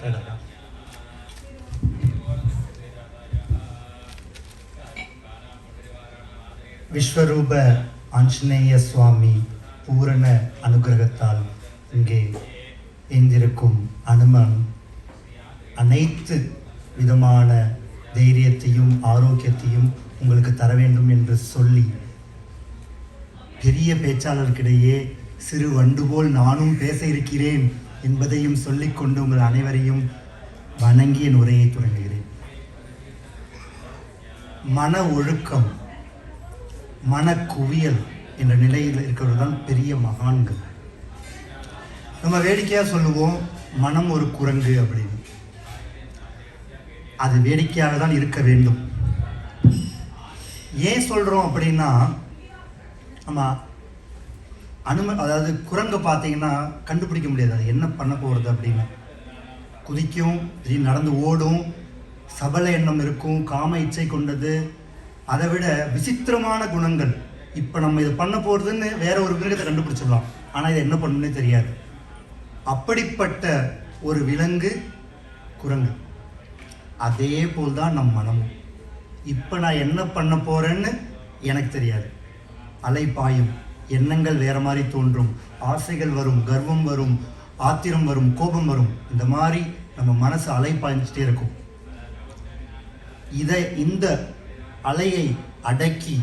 கேளுங்க விஸ்வரூப ஆஞ்சநேய சுவாமி பூரண அனுகிரகத்தால் இங்கே எந்திருக்கும் அனுமன் அனைத்து விதமான தைரியத்தையும் ஆரோக்கியத்தையும் உங்களுக்கு தர வேண்டும் என்று சொல்லி பெரிய பேச்சாளர்களிடையே சிறு வண்டு போல் நானும் பேச இருக்கிறேன். என்பதையும் சொல்லிக்கொண்டு உங்கள் அனைவரையும் வணங்கி என் உரையை தொடங்குகிறேன். மன ஒழுக்கம் மன குவியல் என்ற நிலையில் இருக்கிறவர்கள் தான் பெரிய மகான்கள். நம்ம வேடிக்கையாக சொல்லுவோம் மனம் ஒரு குரங்கு அப்படின்னு. அது வேடிக்கையாக தான் இருக்க வேண்டும். ஏன் சொல்கிறோம் அப்படின்னா நம்ம அனும அதாவது குரங்கை பார்த்தீங்கன்னா கண்டுபிடிக்க முடியாது. அது என்ன பண்ண போகிறது அப்படின்னு. குதிக்கும் திடீர்னு நடந்து ஓடும் சபல எண்ணம் இருக்கும் காம இச்சை கொண்டது. அதை விட விசித்திரமான குணங்கள். இப்போ நம்ம இது பண்ண போகிறதுன்னு வேற ஒரு மிருகத்தை கண்டுபிடிச்சிடலாம். ஆனால் இது என்ன பண்ணுன்னே தெரியாது. அப்படிப்பட்ட ஒரு விலங்கு குரங்கு. அதே போல் தான் நம் மனமும். இப்போ நான் என்ன பண்ண போகிறேன்னு எனக்கு தெரியாது. அலை பாயும் எண்ணங்கள் வேற மாதிரி தோன்றும். ஆசைகள் வரும் கர்வம் வரும் ஆத்திரம் வரும் கோபம் வரும். இந்த மாதிரி நம்ம மனசு அலை பாய்ஞ்சிட்டே இருக்கும். இதை இந்த அலையை அடக்கி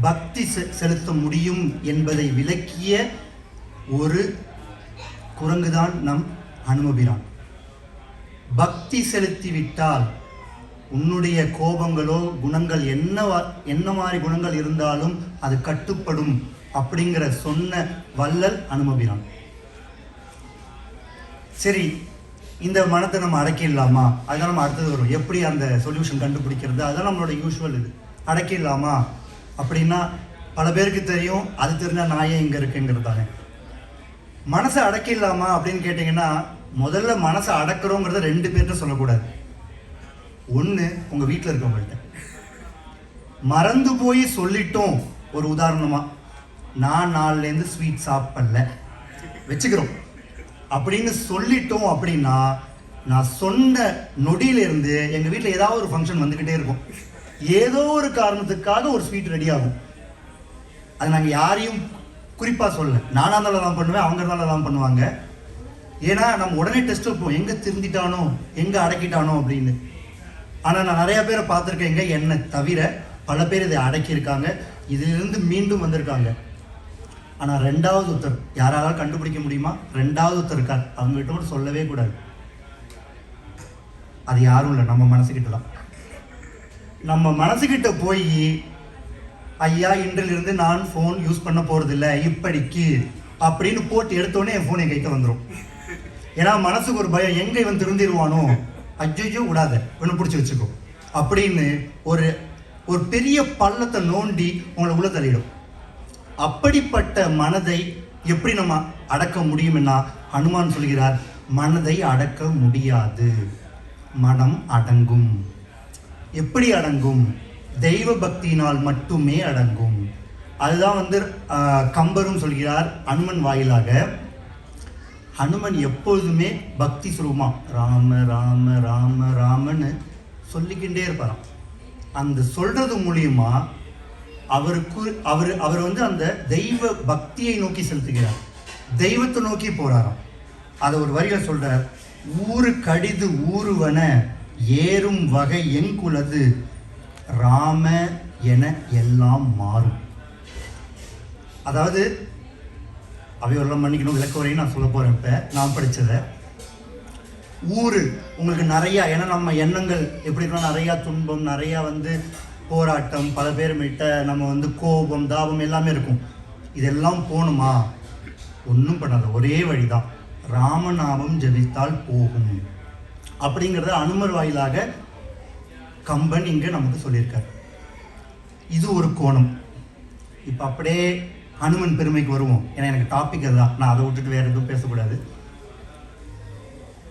பக்தி செ- செலுத்த முடியும் என்பதை விளக்கிய ஒரு குரங்குதான் நம் அனுமபிரான். பக்தி செலுத்தி விட்டால் உன்னுடைய கோபங்களோ குணங்கள் என்ன என்ன மாதிரி குணங்கள் இருந்தாலும் அது கட்டுப்படும் அப்படிங்கிற சொன்ன வள்ளல் அனுமபிரான் சரி இந்த மனத்தை நம்ம அடக்கிடலாமா? அதெல்லாம் நம்ம அடுத்தது வரும். எப்படி அந்த சொல்யூஷன் கண்டுபிடிக்கிறது? அதெல்லாம் நம்மளோட யூஸ்வல் இது. அடக்கிடலாமா? அப்படின்னா பல பேருக்கு தெரியும் அது தெரிஞ்ச நான் ஏன் இங்கே இருக்குங்கிறதாங்க மனசை அடக்கிடலாமா அப்படின்னு கேட்டிங்கன்னா முதல்ல மனசை அடக்கிறோங்கிறத ரெண்டு பேர்கிட்ட சொல்லக்கூடாது. ஒன்று உங்கள் வீட்டில் இருக்கவங்கள்ட்ட. மறந்து போய் சொல்லிட்டோம் ஒரு உதாரணமாக நான் நாள்லேருந்து ஸ்வீட் சாப்பிடல. வச்சுக்கிறோம். அப்படின்னு சொல்லிட்டோம் அப்படின்னா நான் சொன்ன நொடியிலிருந்து எங்கள் வீட்டில் ஏதாவது ஒரு ஃபங்க்ஷன் வந்துக்கிட்டே இருக்கும். ஏதோ ஒரு காரணத்துக்காக ஒரு ஸ்வீட் ரெடி ஆகும். அது நாங்கள் யாரையும் குறிப்பாக சொல்ல நானாக இருந்தாலும் தான் பண்ணுவேன் அவங்க இருந்தாலும் தான் பண்ணுவாங்க. ஏன்னா நம்ம உடனே டெஸ்ட் வைப்போம். எங்கே திருந்திட்டானோ எங்கே அடக்கிட்டானோ அப்படின்னு. ஆனால் நான் நிறையா பேரை பார்த்துருக்கேங்க என்னை தவிர பல பேர் இதை அடக்கியிருக்காங்க. இதிலிருந்து மீண்டும் வந்திருக்காங்க. ஆனால் ரெண்டாவது ஒருத்தர் யாராலும் கண்டுபிடிக்க முடியுமா? ரெண்டாவது ஒருத்தர் இருக்கார் அவங்ககிட்ட கூட சொல்லவே கூடாது. அது யாரும் இல்லை. நம்ம மனசுக்கிட்ட தான். நம்ம மனசுக்கிட்ட போய் ஐயா இன்றிலிருந்து நான் ஃபோன் யூஸ் பண்ண போகிறதில்ல இப்படிக்கு அப்படின்னு போட்டு எடுத்தோடனே என் ஃபோன் என் கைக்கு வந்துடும் ஏன்னா மனசுக்கு ஒரு பயம். எங்கே இவன் திருந்திடுவானோ அஜ்ஜோ விடாத. இவனை பிடிச்சி வச்சுக்கோ. அப்படின்னு ஒரு ஒரு பெரிய பள்ளத்தை நோண்டி உங்களை உள்ள தள்ளிடும். அப்படிப்பட்ட மனதை எப்படி நம்ம அடக்க முடியும்னா ஹனுமான் சொல்கிறார் மனதை அடக்க முடியாது. மனம் அடங்கும். எப்படி அடங்கும்? தெய்வ பக்தியினால் மட்டுமே அடங்கும். அதுதான் வந்து கம்பரும் சொல்கிறார் அனுமன் வாயிலாக. ஹனுமன் எப்பொழுதுமே பக்தி சுரூபமா ராம ராம ராம ராமன்னு சொல்லிக்கிட்டே இருப்பாராம். அந்த சொல்றது மூலியமாக அவருக்கு அவர் அவர் வந்து அந்த தெய்வ பக்தியை நோக்கி செலுத்துகிறார். தெய்வத்தை நோக்கி போகிறாராம் அதை ஒரு வரியில் சொல்கிறார் ஊரு கடிது ஊருவன ஏறும் வகை என் குலது ராம என எல்லாம் மாறும். அதாவது அவையோரெல்லாம் மன்னிக்கணும் விளக்க வரையும் நான் சொல்ல போகிறேன் இப்போ. நான் படித்ததை ஊர் உங்களுக்கு நிறையா ஏன்னா நம்ம எண்ணங்கள் எப்படி இருக்கணும் நிறையா துன்பம் நிறையா வந்து போராட்டம் பல பேர்கிட்ட நம்ம வந்து கோபம் தாபம் எல்லாமே இருக்கும். இதெல்லாம் போகணுமா ஒன்றும் பண்ணாத ஒரே வழிதான். ராமநாமம் ஜபித்தால் போகும். அப்படிங்கிறத அனுமர் வாயிலாக கம்பன் இங்கே நமக்கு சொல்லியிருக்கார். இது ஒரு கோணம். இப்போ அப்படியே ஹனுமன் பெருமைக்கு வருவோம். ஏன்னா எனக்கு டாபிக் அதுதான். நான் அதை விட்டுட்டு வேற எதுவும் பேசக்கூடாது.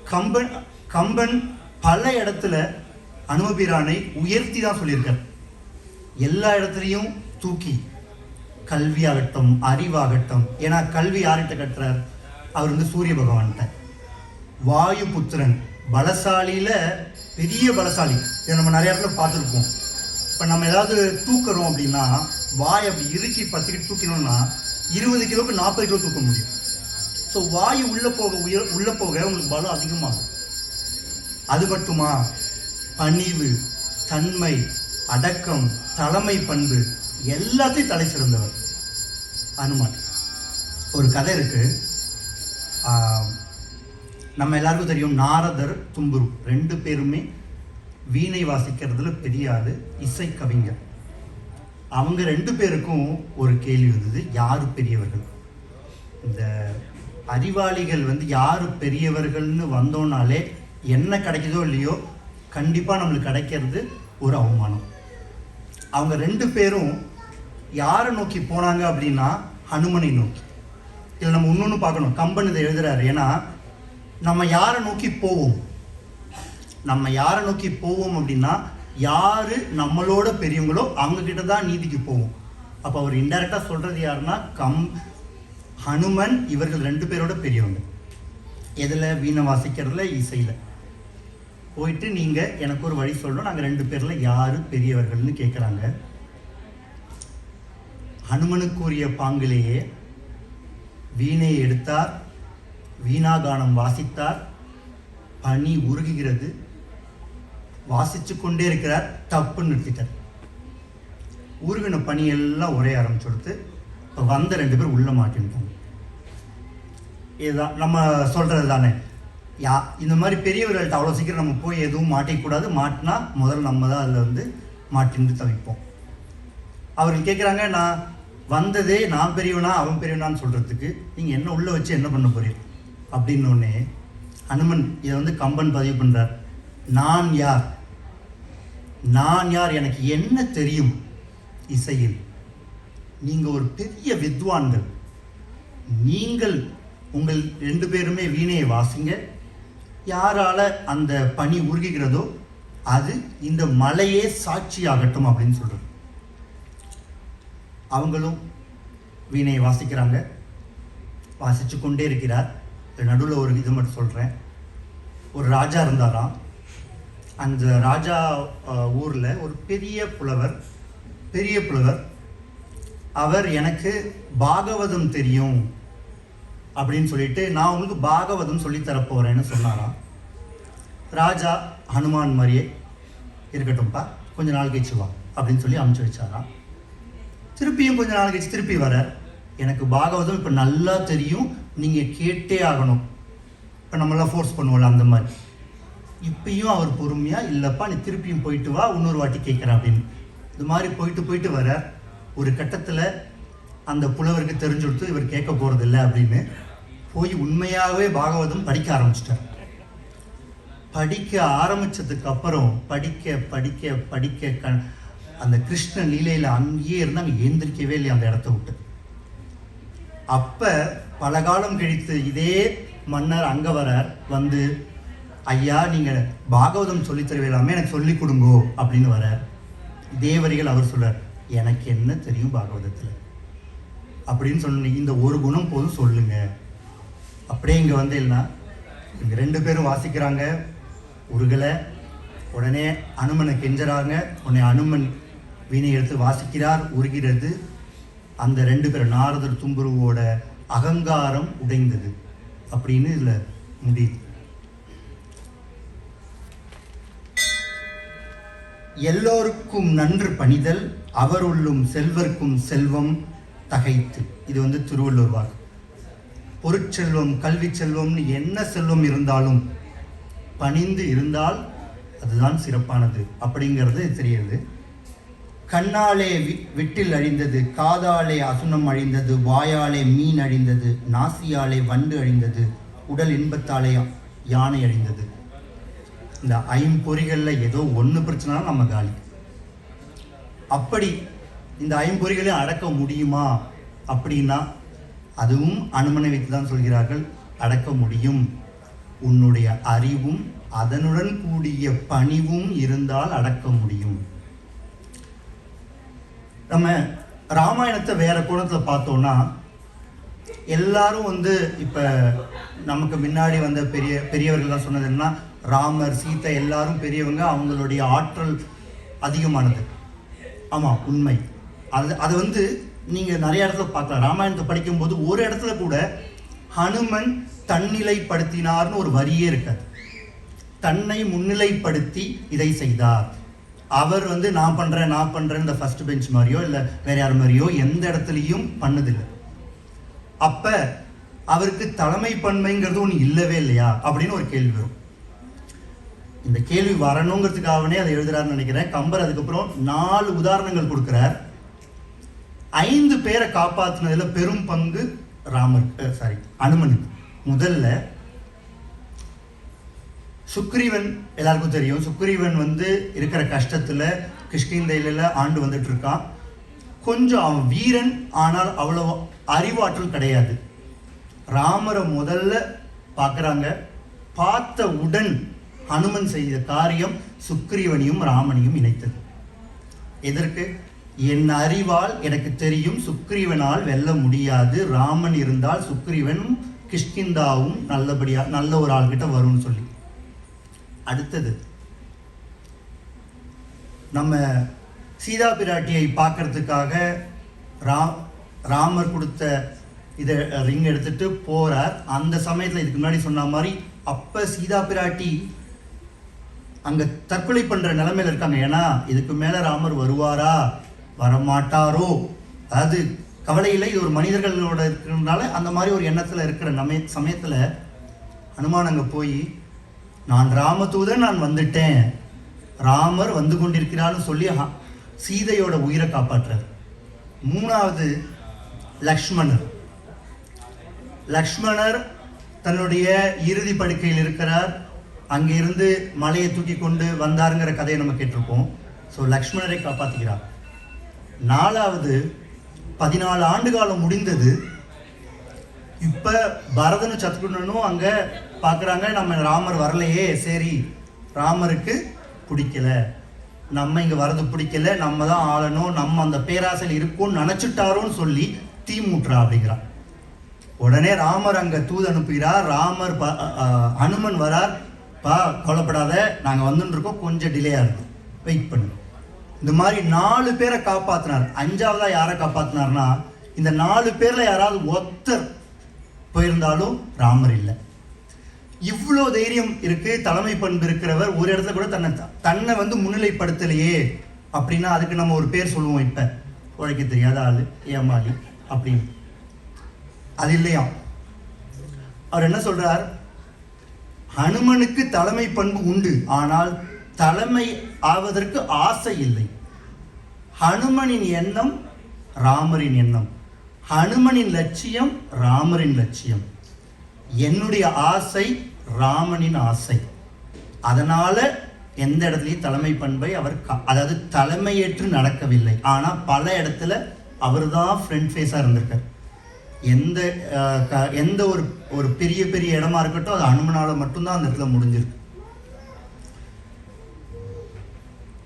கம்பன் கம்பன் பல இடத்துல அனுமபிரானை உயர்த்தி தான் சொல்லியிருக்கார். எல்லா இடத்துலையும் தூக்கி கல்வியாகட்டும் அறிவாகட்டும் ஏன்னா கல்வி யார்கிட்ட கட்டுறார் அவர் வந்து சூரிய பகவான்கிட்ட. வாயு புத்திரன் பலசாலியில் பெரிய பலசாலி. இதை நம்ம நிறைய இடத்துல பார்த்துருப்போம். இப்போ நம்ம ஏதாவது தூக்குறோம் அப்படின்னா வாய் அப்படி இறுக்கி பத்துக்கிட்டு தூக்கினோம்னா இருபது கிலோவுக்கு நாற்பது கிலோ தூக்க முடியும். ஸோ வாயு உள்ளே போக உயர் உள்ளே போக உங்களுக்கு பலம் அதிகமாகும். அது மட்டுமா? பணிவு தன்மை அடக்கம் தலைமை பண்பு எல்லாத்தையும் தலை சிறந்தவர். அனுமான். ஒரு கதை இருக்கு. நம்ம எல்லாருக்கும் தெரியும் நாரதர் தும்புரு. ரெண்டு பேருமே வீணை வாசிக்கிறதுல பெரிய ஆளு இசை கவிஞர். அவங்க ரெண்டு பேருக்கும் ஒரு கேள்வி வந்தது யார் பெரியவர்கள்? இந்த அறிவாளிகள் வந்து யார் பெரியவர்கள்னு வந்தோன்னாலே என்ன கிடைக்குதோ இல்லையோ கண்டிப்பாக நம்மளுக்கு கிடைக்கிறது ஒரு அவமானம். அவங்க ரெண்டு பேரும் யாரை நோக்கி போனாங்க அப்படின்னா ஹனுமனை நோக்கி. இதில் நம்ம இன்னொன்று பார்க்கணும். கம்பன் இதை எழுதுறாரு. ஏன்னா நம்ம யாரை நோக்கி போவோம்? நம்ம யாரை நோக்கி போவோம் அப்படின்னா யாரு நம்மளோட பெரியவங்களோ அவங்கக்கிட்ட தான் நீதிக்கு போவோம். அப்போ அவர் இன்டெரக்டாக சொல்கிறது யாருன்னா கம் ஹனுமன் இவர்கள் ரெண்டு பேரோட பெரியவங்க. எதில்? வீணை வாசிக்கிறதுல இசையில். போயிட்டு நீங்கள் எனக்கு ஒரு வழி சொல்லணும். நாங்கள் ரெண்டு பேரில் யார் பெரியவர்கள்னு கேட்குறாங்க ஹனுமனுக்குரிய பாங்கிலேயே வீணை எடுத்தார் வீணாகானம் வாசித்தார் பனி உருகுகிறது வாசித்து கொண்டே இருக்கிறார் தப்புன்னு நிறுத்திட்டார். உருகின பனியெல்லாம் உரைய ஒரே ஆரம்பிச்சு கொடுத்து இப்போ வந்த ரெண்டு பேர் உள்ள மாட்டின்ட்டாங்க. இதுதான் நம்ம சொல்கிறது தானே? யா இந்த மாதிரி பெரியவர்கள்ட்ட அவ்வளோ சீக்கிரம் நம்ம போய் எதுவும் மாட்டிக்கூடாது. மாட்டினா முதல்ல நம்ம தான் அதில் வந்து மாட்டின்னு தவிப்போம். அவர்கள் கேட்குறாங்க நான் வந்ததே நான் பெரியவனா அவன் பெரியவனான்னு சொல்கிறதுக்கு நீங்கள் என்ன உள்ளே வச்சு என்ன பண்ண போறீங்க? அப்படின்னு அனுமன் இதை வந்து கம்பன் பதிவு பண்ணுறார் நான் யார்? நான் யார்? எனக்கு என்ன தெரியும் இசையில்? நீங்கள் ஒரு பெரிய வித்வான்கள். நீங்கள் உங்கள் ரெண்டு பேருமே வீணையை வாசிங்க. யாரால் அந்த பனி உருகுகிறதோ அது இந்த மலையே சாட்சியாகட்டும் அப்படின்னு சொல்கிறார் அவங்களும் வீணையை வாசிக்கிறாங்க. வாசித்து கொண்டே இருக்கிறார். நடுவில் ஒரு இது மட்டும் சொல்கிறேன் ஒரு ராஜா இருந்தாராம். அந்த ராஜா ஊரில் ஒரு பெரிய புலவர் பெரிய புலவர். அவர் எனக்கு பாகவதம் தெரியும். அப்படின்னு சொல்லிட்டு நான் உங்களுக்கு பாகவதம் சொல்லித் தரப் சொன்னாராம். ராஜா ஹனுமான் மாதிரியே இருக்கட்டும்ப்பா. கொஞ்சம் நாள் கழிச்சு வா அப்படின்னு சொல்லி அமுச்சு வச்சாராம். திருப்பியும் கொஞ்ச நாள் கழிச்சு திருப்பி வர. எனக்கு பாகவதம் இப்போ நல்லா தெரியும். நீங்கள் கேட்டே ஆகணும். இப்போ நம்மளாம் ஃபோர்ஸ் பண்ணுவோம்ல அந்த மாதிரி. இப்பயும் அவர் பொறுமையாக இல்லைப்பா நீ திருப்பியும் போயிட்டு வா இன்னொரு வாட்டி கேட்குறேன் அப்படின்னு. இது மாதிரி போயிட்டு போயிட்டு வர ஒரு கட்டத்தில் அந்த புலவருக்கு தெரிஞ்சு கொடுத்து இவர் கேட்க போகிறதில்ல அப்படின்னு போய் உண்மையாகவே பாகவதம் படிக்க ஆரம்பிச்சிட்டார். படிக்க ஆரம்பித்ததுக்கு அப்புறம் படிக்க படிக்க படிக்க க அந்த கிருஷ்ண லீலையில் அங்கேயே இருந்தாங்க எந்திரிக்கவே இல்லையா அந்த இடத்த விட்டு. அப்போ பல காலம் கழித்து இதே மன்னர் அங்கே வர வந்து ஐயா நீங்கள் பாகவதம் சொல்லித் தருவீங்களாமே எனக்கு சொல்லி கொடுங்கோ அப்படின்னு வரார். தேவரிகள் அவர் சொல்கிறார் எனக்கு என்ன தெரியும் பாகவதத்தில்? அப்படின்னு சொன்ன இந்த ஒரு குணம் போதும் சொல்லுங்கள் அப்படியே இங்கே வந்தீங்கன்னா இங்கே ரெண்டு பேரும் வாசிக்கிறாங்க உருகலை. உடனே அனுமனை கெஞ்சுறாங்க. உடனே அனுமன் வீணை எடுத்து வாசிக்கிறார் உருகிறது. அந்த ரெண்டு பேர் நாரதர் தும்புருவோட அகங்காரம் உடைந்தது அப்படின்னு இதில் முடியுது. எல்லோருக்கும் நன்று பணிதல் அவருள்ளும் செல்வர்க்கும் செல்வம் தகைத்து. இது வந்து திருவள்ளுவர் வாக்கு பொருட்செல்வம் கல்வி செல்வம்னு என்ன செல்வம் இருந்தாலும் பணிந்து இருந்தால் அதுதான் சிறப்பானது அப்படிங்கிறது தெரியுது கண்ணாலே வி- விட்டில் அழிந்தது காதாலே அசுனம் அழிந்தது வாயாலே மீன் அழிந்தது நாசியாலே வண்டு அழிந்தது உடல் இன்பத்தாலே யானை அழிந்தது. இந்த ஐம்பொறிகளில் ஏதோ ஒன்று பிரச்சனை நம்ம காலி. அப்படி இந்த ஐம்பொறிகளையும் அடக்க முடியுமா அப்படின்னா அதுவும் அனுமனை வைத்து தான் சொல்கிறார்கள். அடக்க முடியும். உன்னுடைய அறிவும் அதனுடன் கூடிய பணிவும் இருந்தால் அடக்க முடியும். நம்ம ராமாயணத்தை வேற கோணத்தில் பார்த்தோம்னா எல்லாரும் வந்து இப்போ நமக்கு முன்னாடி வந்த பெரிய பெரியவர்கள்லாம் சொன்னது என்னன்னா ராமர் சீதை எல்லாரும் பெரியவங்க அவங்களுடைய ஆற்றல் அதிகமானது. ஆமாம் உண்மை. அது அது வந்து நீங்கள் நிறைய இடத்துல பார்க்கலாம். ராமாயணத்தை படிக்கும்போது ஒரு இடத்துல கூட ஹனுமன் தன்னிலைப்படுத்தினார்னு ஒரு வரியே இருக்காது. தன்னை முன்னிலைப்படுத்தி இதை செய்தார். அவர் வந்து நான் பண்ணுறேன் நான் பண்ணுறேன் இந்த ஃபர்ஸ்ட் பெஞ்ச் மாதிரியோ இல்லை வேறு யார் மாதிரியோ எந்த இடத்துலையும் பண்ணதில்லை. அப்போ அவருக்கு தலைமை பண்மைங்கிறது ஒன்று இல்லவே இல்லையா? அப்படின்னு ஒரு கேள்வி வரும். இந்த கேள்வி வரணுங்கிறதுக்காகவே அதை எழுதுறாருன்னு நினைக்கிறேன். கம்பர் அதுக்கப்புறம் நாலு உதாரணங்கள் கொடுக்குறார். ஐந்து பேரை காப்பாத்துனதுல பெரும் பங்கு ராமர் சாரி அனுமனுக்கு முதல்ல சுக்ரீவன் எல்லாருக்கும் தெரியும். சுக்ரீவன் வந்து இருக்கிற கஷ்டத்தில் கிருஷ்ணந்தையில ஆண்டு வந்துட்டு இருக்கான் கொஞ்சம் அவன் வீரன் ஆனால் அவ்வளோ அறிவாற்றல் கிடையாது. ராமரை முதல்ல பார்க்குறாங்க பார்த்த உடன் ஹனுமன் செய்த காரியம் சுக்ரீவனையும் ராமனையும் இணைத்தது. எதற்கு? என் அறிவால் எனக்கு தெரியும் சுக்ரீவனால் வெல்ல முடியாது. ராமன் இருந்தால் சுக்ரீவனும் கிஷ்கிந்தாவும் நல்லபடியா நல்ல ஒரு ஆள்கிட்ட வரும்னு சொல்லி. அடுத்தது நம்ம சீதா பிராட்டியை பார்க்கறதுக்காக ரா ராமர் கொடுத்த இதை ரிங் எடுத்துட்டு போகிறார் அந்த சமயத்தில் இதுக்கு முன்னாடி சொன்ன மாதிரி அப்போ சீதா பிராட்டி அங்கே தற்கொலை பண்ணுற நிலமையில் இருக்காங்க. ஏன்னா இதுக்கு மேலே ராமர் வருவாரா? வரமாட்டாரோ? அது கவலையில் இது ஒரு மனிதர்களோட இருக்கிறதுனால அந்த மாதிரி ஒரு எண்ணத்தில் இருக்கிற நம்ம சமயத்தில் ஹனுமான் அங்கே போய் நான் ராமதூதன் நான் வந்துட்டேன். ராமர் வந்து கொண்டிருக்கிறான்னு சொல்லி சீதையோட உயிரை காப்பாற்றுறார் மூணாவது லக்ஷ்மணர். லக்ஷ்மணர் தன்னுடைய இறுதி படுக்கையில் இருக்கிறார். அங்கிருந்து மலையை தூக்கி கொண்டு வந்தாருங்கிற கதையை நம்ம கேட்டிருப்போம். ஸோ லக்ஷ்மணரை காப்பாற்றுகிறார் நாலாவது பதினாலு ஆண்டு காலம் முடிந்தது. இப்போ பரதனும் சத்ருகனும் அங்கே பார்க்குறாங்க நம்ம ராமர் வரலையே சரி ராமருக்கு பிடிக்கல. நம்ம இங்கே வரது பிடிக்கல நம்ம தான் ஆளணும் நம்ம அந்த பேராசையில் இருக்கும்னு நினச்சிட்டாரோன்னு சொல்லி தீ மூட்டுறா அப்படிங்கிறான் உடனே ராமர் அங்கே தூது அனுப்புகிறார் ராமர் ப- அனுமன் வரார். பா கொலப்படாத நாங்கள் வந்துட்டுருக்கோம் கொஞ்சம் டிலே ஆகுது வெயிட் பண்ணு இந்த மாதிரி நாலு பேரை காப்பாற்றினார் அஞ்சாவதா யாரை காப்பாற்றினார்னா இந்த நாலு பேரில் யாராவது ஒத்தர் போயிருந்தாலும் ராமர் இல்லை. இவ்வளோ தைரியம் இருக்கு தலைமை பண்பு இருக்கிறவர் ஒரு இடத்துல கூட தன்னை தன்னை வந்து முன்னிலைப்படுத்தலையே அப்படின்னா அதுக்கு நம்ம ஒரு பேர் சொல்லுவோம் இப்போ. உழைக்க தெரியாத ஆள் ஏமாளி அப்படின்னு. அது இல்லையா? அவர் என்ன சொல்றார்? ஹனுமனுக்கு தலைமை பண்பு உண்டு. ஆனால் தலைமை ஆவதற்கு ஆசை இல்லை. ஹனுமனின் எண்ணம் ராமரின் எண்ணம். ஹனுமனின் லட்சியம் ராமரின் லட்சியம். என்னுடைய ஆசை ராமனின் ஆசை. அதனால் எந்த இடத்துலையும் தலைமை பண்பை அவர் க- அதாவது தலைமையேற்று நடக்கவில்லை. ஆனால் பல இடத்துல அவர் தான் ஃப்ரெண்ட் ஃபேஸாக இருந்திருக்கார். எந்த க- எந்த ஒரு ஒரு பெரிய பெரிய இடமா இருக்கட்டும் அது அனுமனால் மட்டும்தான் அந்த இடத்துல முடிஞ்சிருக்கு.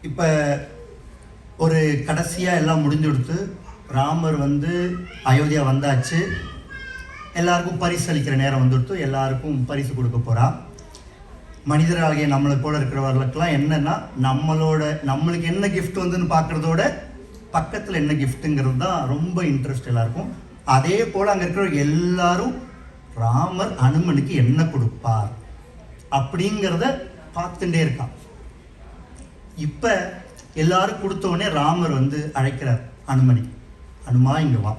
இப்போ ஒரு கடைசியாக எல்லாம் முடிஞ்சு கொடுத்து ராமர் வந்து அயோத்தியா வந்தாச்சு. எல்லாருக்கும் பரிசு அளிக்கிற நேரம் வந்துடுத்து. எல்லாருக்கும் பரிசு கொடுக்க போறா. மனிதராகிய நம்மளை போல இருக்கிறவர்களுக்கெல்லாம் என்னென்னா நம்மளோட நம்மளுக்கு என்ன கிஃப்ட் வந்துன்னு பார்க்குறதோட பக்கத்தில் என்ன கிஃப்ட்டுங்கிறது தான் ரொம்ப இன்ட்ரெஸ்ட் எல்லாருக்கும். அதே போல் அங்கே இருக்கிற எல்லாரும் ராமர் அனுமனுக்கு என்ன கொடுப்பார் அப்படிங்கிறத பார்த்துட்டே இருக்கான். இப்போ எல்லாரும் கொடுத்தோடனே ராமர் வந்து அழைக்கிறார் அனுமதி அனுமா இங்கே வா.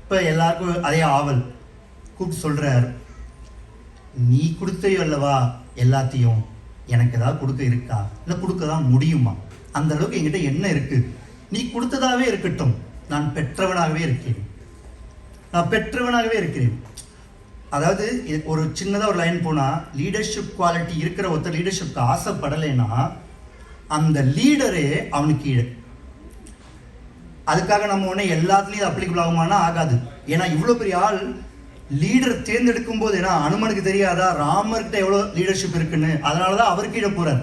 இப்போ எல்லாருக்கும் அதே ஆவல். கூப்பிட்டு சொல்கிறார் நீ கொடுத்தையோ அல்லவா எல்லாத்தையும்? எனக்கு ஏதாவது கொடுக்க இருக்கா? இல்லை கொடுக்க தான் முடியுமா? அந்த அளவுக்கு என்கிட்ட என்ன இருக்குது நீ கொடுத்ததாகவே இருக்கட்டும். நான் பெற்றவனாகவே இருக்கேன் நான் பெற்றவனாகவே இருக்கிறேன். அதாவது ஒரு சின்னதாக ஒரு லைன் போனால் லீடர்ஷிப் குவாலிட்டி இருக்கிற ஒருத்தர் லீடர்ஷிப்க்கு ஆசைப்படலைன்னா அந்த லீடரே அவனுக்கு கீழே. அதுக்காக நம்ம உடனே எல்லாத்துலேயும் அப்ளிகபிள் ஆகுமானா ஆகாது. ஏன்னா இவ்வளோ பெரிய ஆள் லீடர் தேர்ந்தெடுக்கும் போது ஏன்னா அனுமனுக்கு தெரியாதா? ராமர்கிட்ட எவ்வளோ லீடர்ஷிப் இருக்குன்னு. அதனால தான் அவர் கீழே போகிறார்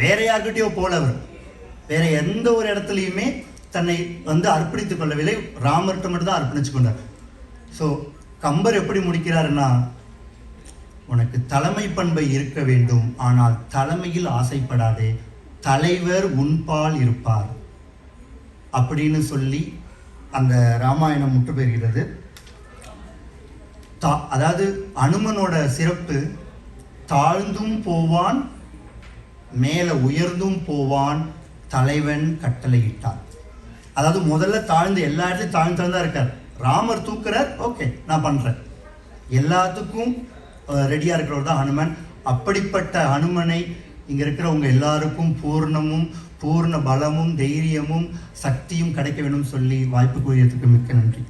வேற யார்கிட்டயோ போல அவர். வேற எந்த ஒரு இடத்துலையுமே தன்னை வந்து அர்ப்பணித்துக் கொள்ளவில்லை. ராமர்கிட்ட மட்டும் தான் அர்ப்பணிச்சு கொண்டார். ஸோ கம்பர் எப்படி முடிக்கிறாருன்னா உனக்கு தலைமை பண்பை இருக்க வேண்டும். ஆனால் தலைமையில் ஆசைப்படாதே. தலைவர் உன்பால் இருப்பார். அப்படின்னு சொல்லி அந்த ராமாயணம் முற்று பெறுகிறது. தா அதாவது அனுமனோட சிறப்பு தாழ்ந்தும் போவான் மேலே உயர்ந்தும் போவான் தலைவன் கட்டளையிட்டான். அதாவது முதல்ல தாழ்ந்து எல்லா இடத்துலையும் தாழ்ந்து தாழ்ந்து தான் இருக்கார். ராமர் தூக்குறார் ஓகே நான் பண்ணுறேன் எல்லாத்துக்கும் ரெடியாக இருக்கிறவர் தான் ஹனுமன். அப்படிப்பட்ட ஹனுமனை இங்கே இருக்கிறவங்க எல்லாருக்கும் பூர்ணமும் பூர்ண பலமும் தைரியமும் சக்தியும் கிடைக்க வேண்டும் சொல்லி வாய்ப்பு கூறியதுக்கு மிக்க நன்றி.